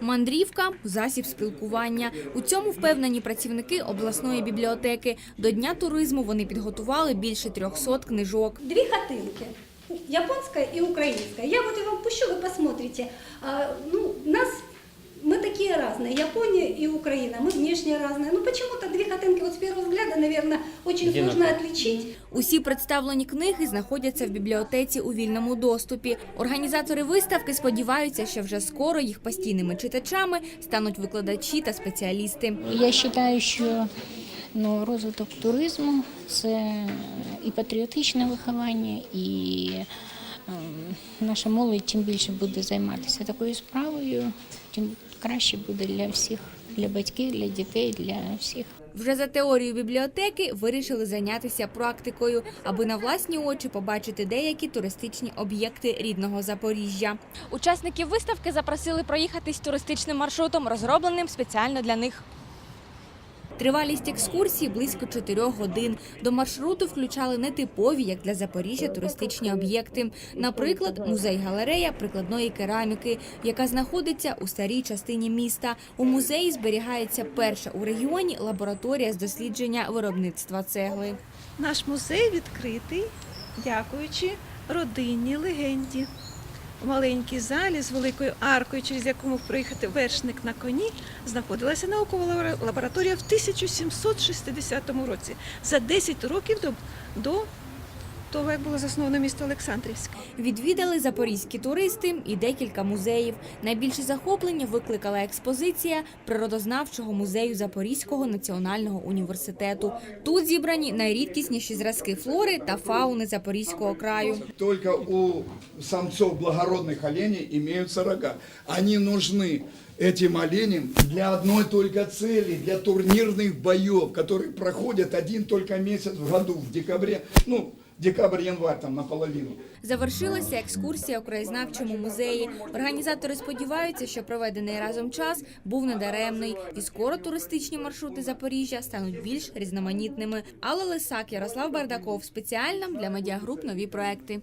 Мандрівка засіб спілкування. У цьому впевнені працівники обласної бібліотеки. До дня туризму вони підготували більше 300 книжок. Дві хатинки японська і українська. Я вот я вам пущу, ви посмотрите. Ну, нас, мы такие разные. Япония и Украина. Мы внешне разные. Ну, почему-то две хотынки, вот с первого взгляда, наверное, очень сложно отличить. Усі представлені книги знаходяться в бібліотеці у вільному доступі. Організатори виставки сподіваються, що вже скоро їх постійними читачами стануть викладачі та спеціалісти. Я вважаю, що ну, розвиток туризму це і патріотичне виховання, і ем, наша молодь чим більше буде займатися такою справою, тим краще буде для всіх, для батьків, для дітей, для всіх. Вже за теорією бібліотеки вирішили зайнятися практикою, аби на власні очі побачити деякі туристичні об'єкти рідного Запоріжжя. Учасників виставки запросили проїхатись туристичним маршрутом, розробленим спеціально для них. Тривалість екскурсії близько 4 годин. До маршруту включали нетипові, як для Запоріжжя, туристичні об'єкти. Наприклад, музей-галерея прикладної кераміки, яка знаходиться у старій частині міста. У музеї зберігається перша у регіоні лабораторія з дослідження виробництва цегли. Наш музей відкритий, дякуючи родинній легенді. Маленькій залі з великою аркою, через яку мог проїхати вершник на коні, знаходилася наукова лабораторія в 1760 році, за 10 років до того, як було засновано місто Олександрівське. Відвідали запорізькі туристи і декілька музеїв. Найбільше захоплення викликала експозиція природознавчого музею Запорізького національного університету. Тут зібрані найрідкісніші зразки флори та фауни Запорізького краю. Только у самцов благородных оленей имеются рога. Они нужны этим оленям для одной только цели, для турнирных боев, которые проходят один только месяц в году, в декабре, ну, декабрь-январь там наполовину. Завершилася екскурсія у краєзнавчому музеї. Організатори сподіваються, що проведений разом час був недаремний, і скоро туристичні маршрути Запоріжжя стануть більш різноманітними. Алла Лисак, Ярослав Бардаков спеціально для медіагруп нові проекти.